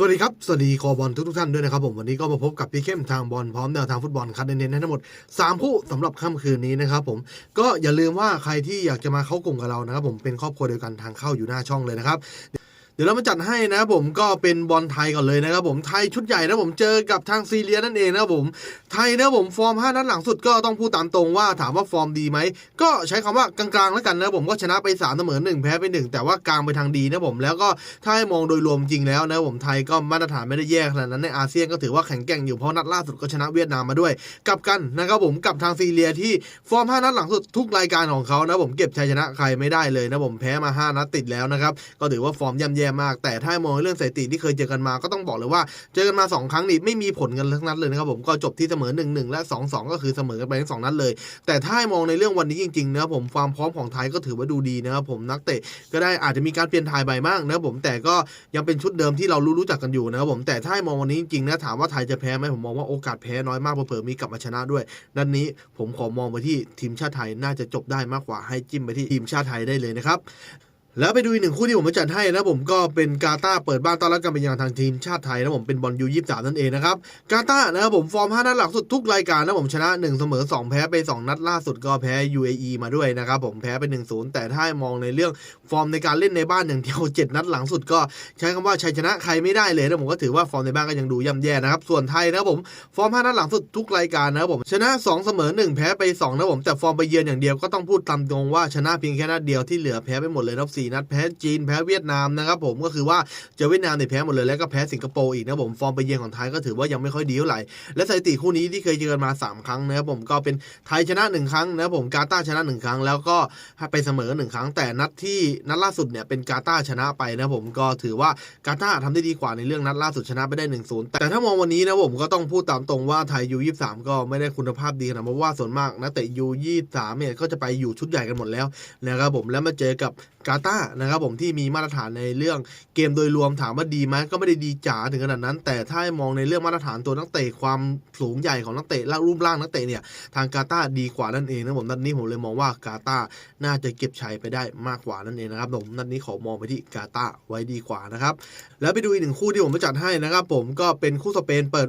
สวัสดีครับ สวัสดีคอบอลทุกทุกๆท่านด้วยนะครับผมวันนี้ก็มาพบกับพี่เข้มทางบอลพร้อมแนวทางฟุตบอลคัดเน้นๆให้ทั้งหมด 3 คู่สำหรับค่ำคืนนี้นะครับผมก็อย่าลืมว่าใครที่อยากจะมาเข้ากลุ่มกับเรานะครับผมเป็นครอบครัวเดียวกันทางเข้าอยู่หน้าช่องเลยนะครับ ดี๋ยวเรามาจัดให้นะผมก็เป็นบอลไทยก่อนเลยนะครับผมไทยชุดใหญ่นะผมเจอกับทางซีเรียนั่นเองนะผมไทยนะผมฟอร์ม 5 นัดหลังสุดก็ต้องพูดตามตรงว่าถามว่าฟอร์มดีไหมก็ใช้คำว่ากลางๆแล้วกันนะผมก็ชนะไป3เสมอ1แพ้ไป 1 แต่ว่ากลางไปทางดีนะผมแล้วก็ถ้าให้มองโดยรวมจริงแล้วนะผมไทยก็มาตรฐานไม่ได้แย่ขนาดนั้นในอาเซียนก็ถือว่าแข็งแกร่งอยู่เพราะนัดล่าสุดก็ชนะเวียดนามมาด้วยกลับกันนะครับผมกับทางซีเรียที่ฟอร์ม 5 นัดหลังสุดทุกรายการของเขานะผมเก็บชัยชนะใครไม่ได้เลยนะผมแพ้มา 5 นัดติดแล้วนะครับก็ถือว่าฟอร์มย่ำแย่มาก แต่ถ้ามองเรื่องสถิติที่เคยเจอกันมาก็ต้องบอกเลยว่า เจอกันมา 2 ครั้งนี่ไม่มีผลกันทั้งนัดเลยนะครับผมก็จบที่เสมอ 1-1 และ 2-2 ก็คือเสมอกันไปทั้งสองนัดเลย แต่ถ้ามองในเรื่องวันนี้จริงๆนะครับผมความพร้อมของไทยก็ถือว่าดูดีนะครับผมนักเตะก็ได้อาจจะมีการเปลี่ยนถ่ายใบบ้างนะครับผมแต่ก็ยังเป็นชุดเดิมที่เรารู้รู้จักกันอยู่นะครับผมแต่ถ้ามองวันนี้จริงๆนะถามว่าไทยจะแพ้ไหมผมมองว่าโอกาสแพ้น้อยมากเผื่อมีกลับมาชนะด้วยดันนี้ผมขอมองไปที่ทีมชาติไทยน่าจะจบได้มากกว่าให้จิ้มไปที่ทีมชาติไทยได้เลยนะครับ แล้วไปดูอีกหนึ่งคู่ที่ผมจัดให้นะผมก็เป็นกาตาร์เปิดบ้านต้อนรับกันเป็นอย่างทางทีมชาติไทยนะผมเป็นบอลยูยี่สามนั่นเองนะครับกาตาร์นะครับผมฟอร์ม5นัดหลังสุดทุกรายการนะผมชนะ1เสมอ2 แพ้ไป 2 นัดล่าสุดก็แพ้ UAE มาด้วยนะครับผมแพ้ไป 1-0 แต่ถ้ามองในเรื่องฟอร์มในการเล่นในบ้านอย่างเดียว7นัดหลังสุดก็ใช้คำว่าชัยชนะใครไม่ได้เลยนะผมก็ถือว่าฟอร์มในบ้านก็ยังดูย่ำแย่นะครับส่วนไทยนะครับผมฟอร์ม5นัดหลังสุดทุกรายการนะครับผมชนะ2เสมอ1แพ้ไป2นะผมแต่ฟอร์มไปเยือนอย่างเดียวก็ต้องพูดตามตรงว่าชนะเพียงแค่นัดเดียวที่เหลือแพ้ไปหมดเลยนับ4นัดแพ้จีนแพ้เวียดนามนะครับผมก็คือว่าเจอเวียดนามเนี่ยแพ้หมดเลยแล้วก็แพ้สิงคโปร์อีกนะผมฟอร์มไปเยือนของไทยก็ถือว่ายังไม่ค่อยดีเท่าไหร่และสถิติคู่นี้ที่เคยเจอกันมา 3 ครั้งนะครับผมก็เป็นไทยชนะ 1 ครั้งนะครับผมกาตาร์ชนะ 1 ครั้ง แล้วก็ไปเสมอ 1 ครั้ง แต่นัดที่นัดล่าสุดเนี่ยเป็นกาตาร์ชนะไปนะผมก็ถือว่ากาตาร์ทำได้ดีกว่าในเรื่องนัดล่าสุดชนะไปได้1-0แต่ถ้ามองวันนี้นะผมก็ต้องพูดตามตรงว่าไทยยู23ก็ไม่ได้คุณภาพดีขนาดเพราะว่าส่วนมากนักเตะยู23เนี่ยก็จะไปอยู่ชุดใหญ่กันหมดแล้วนะครับผมแล้วมาเจอกับ กาตาร์นะครับผมที่มีมาตรฐานในเรื่องเกมโดยรวมถามว่าดีไหมก็ไม่ได้ดีจ๋าถึงขนาดนั้น แต่ถ้ามองในเรื่องมาตรฐานตัวนักเตะความสูงใหญ่ของนักเตะและรูปร่างนักเตะเนี่ยทางกาตาร์ดีกว่านั่นเองนะผมนัดนี้ผมเลยมองว่ากาตาร์น่าจะเก็บชัยไปได้มากกว่านั่นเองนะครับผมนัดนี้ขอมองไปที่กาตาร์ไว้ดีกว่านะครับแล้วไปดูอีกหนึ่งคู่ที่ผมจัดให้นะครับผมก็เป็นคู่สเปนเปิด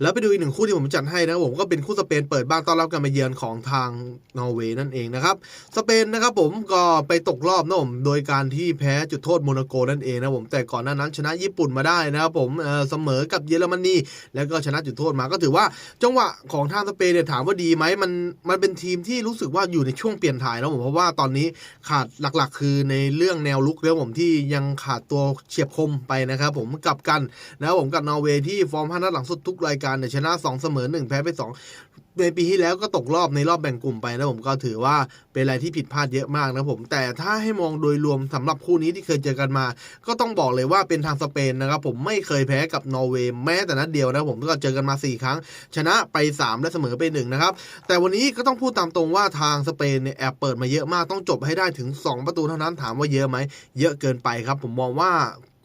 แล้วไปดูอีกหนึ่งคู่ที่ผมจัดให้นะครับผมก็เป็นคู่สเปนเปิดบ้านต้อนรับการมาเยือนของทางนอร์เวย์นั่นเองนะครับสเปนนะครับผมก็ไปตกรอบนะผมโดยการที่แพ้จุดโทษโมนาโกนั่นเองนะผมแต่ก่อนหน้านั้นชนะญี่ปุ่นมาได้นะครับผมเเสมอกับเยอรมนีแล้วก็ชนะจุดโทษมาก็ถือว่าจังหวะของทางสเปนเนี่ยถามว่าดีไหมมันมันเป็นทีมที่รู้สึกว่าอยู่ในช่วงเปลี่ยนถ่ายนะผมเพราะว่าตอนนี้ขาดหลักๆ คือในเรื่องแนวลุกแล้วผมที่ยังขาดตัวเฉียบคมไปนะครับผมกลับกันนะครับผมกับนอร์เวย์ที่ฟอร์ม5นัดหลังสุดทุกรายการเนี่ยชนะ 2 เสมอ 1 แพ้ไป 2 ในปีที่แล้วก็ตกรอบในรอบแบ่งกลุ่มไปนะผมก็ถือว่าเป็นอะไรที่ผิดพลาดเยอะมากนะผม แต่ถ้าให้มองโดยรวมสำหรับคู่นี้ที่เคยเจอกันมา ก็ต้องบอกเลยว่าเป็นทางสเปนนะครับผมไม่เคยแพ้กับนอร์เวย์แม้แต่นัดเดียวนะผมก็เจอกันมา 4 ครั้ง ชนะไป 3 และเสมอไป1นะครับแต่วันนี้ก็ต้องพูดตามตรงว่าทางสเปนเนี่ยแอบเปิดมาเยอะมากต้องจบให้ได้ถึง 2 ประตูเท่านั้นถามว่าเยอะไหมเยอะเกินไปครับ ผมมองว่า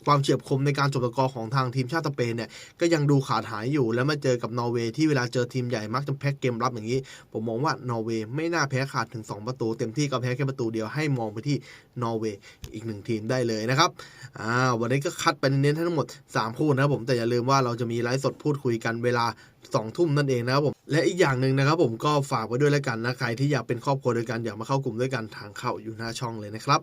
ความเฉียบคมในการจบสกอของทางทีมชาติสเปนเนี่ยก็ยังดูขาดหายอยู่แล้วมาเจอกับนอร์เวย์ที่เวลาเจอทีมใหญ่มักจะแพ้เกมรับอย่างนี้ ผมมองว่านอร์เวย์ไม่น่าแพ้ขาดถึง 2 ประตู เต็มที่ก็แพ้แค่ประตูเดียวให้มองไปที่นอร์เวย์อีกหนึ่งทีมได้เลยนะครับอ่าวันนี้ก็คัดไปเน้นทั้งหมด 3 คู่นะครับผมแต่อย่าลืมว่าเราจะมีไลฟ์สดพูดคุยกันเวลา2ทุ่มนั่นเองนะครับผมและอีกอย่างหนึ่งนะครับผมก็ฝากไว้ด้วยแล้วกันนะใครที่อยากเป็นครอบครัวด้วยกันอยากมาเข้ากลุ่มด้วยกันทางเข้าอยู่หน้าช่องเลยนะครับ